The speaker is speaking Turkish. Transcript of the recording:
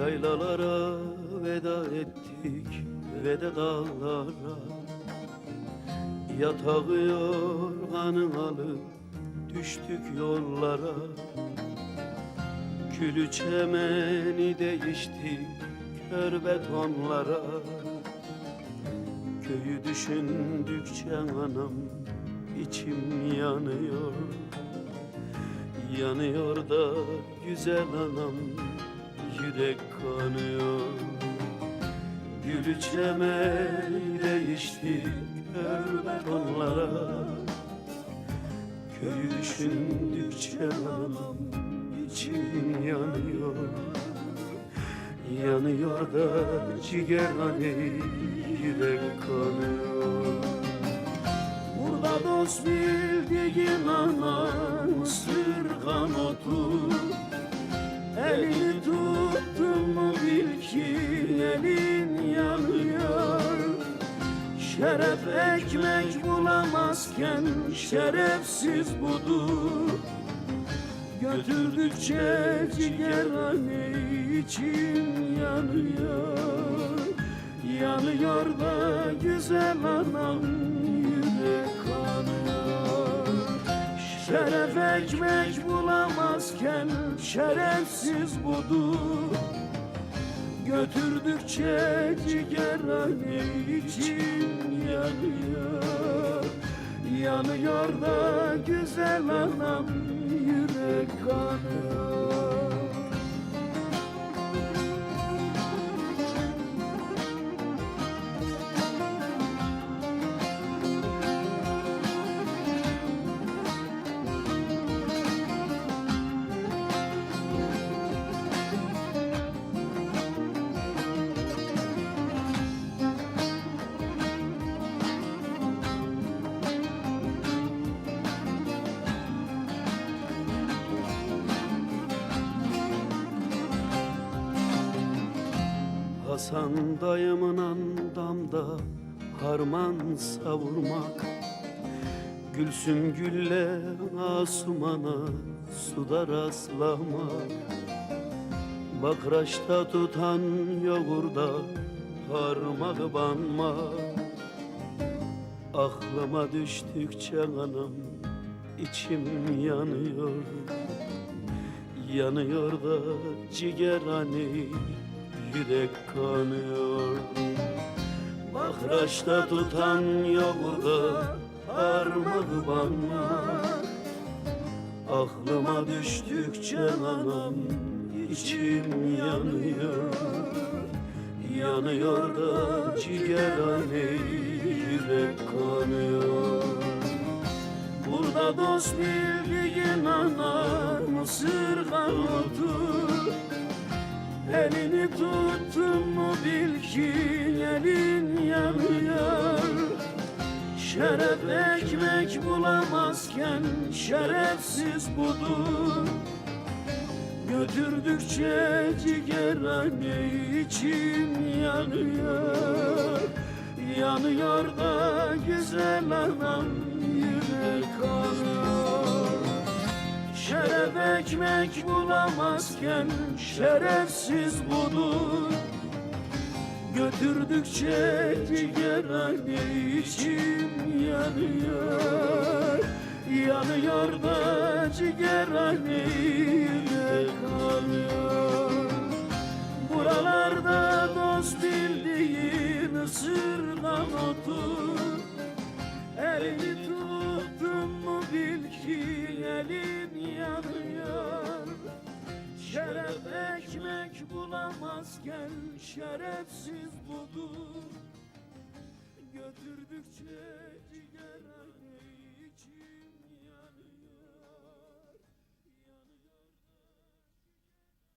Yaylalara veda ettik ve de dağlara. Yatağı yorganın alıp düştük yollara. Külü çemeni değiştik kör betonlara. Köyü düşündükçe anam içim yanıyor. Yanıyor da güzel anam yürek kanıyor. Gülü çemeni değiştik kör betonlara Köyü düşündükçe anam içim yanıyor. Yanıyor da ciğer hani yürek kanıyor. Burada dost bildiğin anan sırgan otur Elini tuttun mu bil ki elin yanıyor. Şeref ekmek bulamazken şerefsiz budur. Götürdükçe ciğerhane için yanıyor. Yanıyor da güzel anam Şeref ekmek bulamazken şerefsiz budur. Götürdükçe ciğerhane için yanıyor. Yanıyor da güzel anam yürek kanıyor Hasan dayımın andamda harman savurmak. Gülsüm gülle asumana suda rastlamak. Bakraçta tutan yoğurda parmağı banmak. Aklıma düştükçe anam içim yanıyor. Yanıyor da ciğerhane yürek kanıyor. Bahraçta tutan yoğurda parmağı banmak Aklıma düştükçe anam içim yanıyor. Yanıyor da ciğerhane yürek kanıyor. Burada dost bildiğin anam sırgan otur Elini tuttun mu bil ki elin yanıyor? Şeref ekmek bulamazken şerefsiz budur. Götürdükçe ciğerhane için yanıyor. Yanıyor da güzel anam yürek kanıyor Şeref ekmek bulamazken şerefsiz budur. Götürdükçe ciğerhane için yanıyor. Yanıyor da ciğerhane yürek kanıyor Buralarda dost bildiğin ısırgan otur yanıyor Şeref ekmek bulamazken şerefsiz budur. Götürdükçe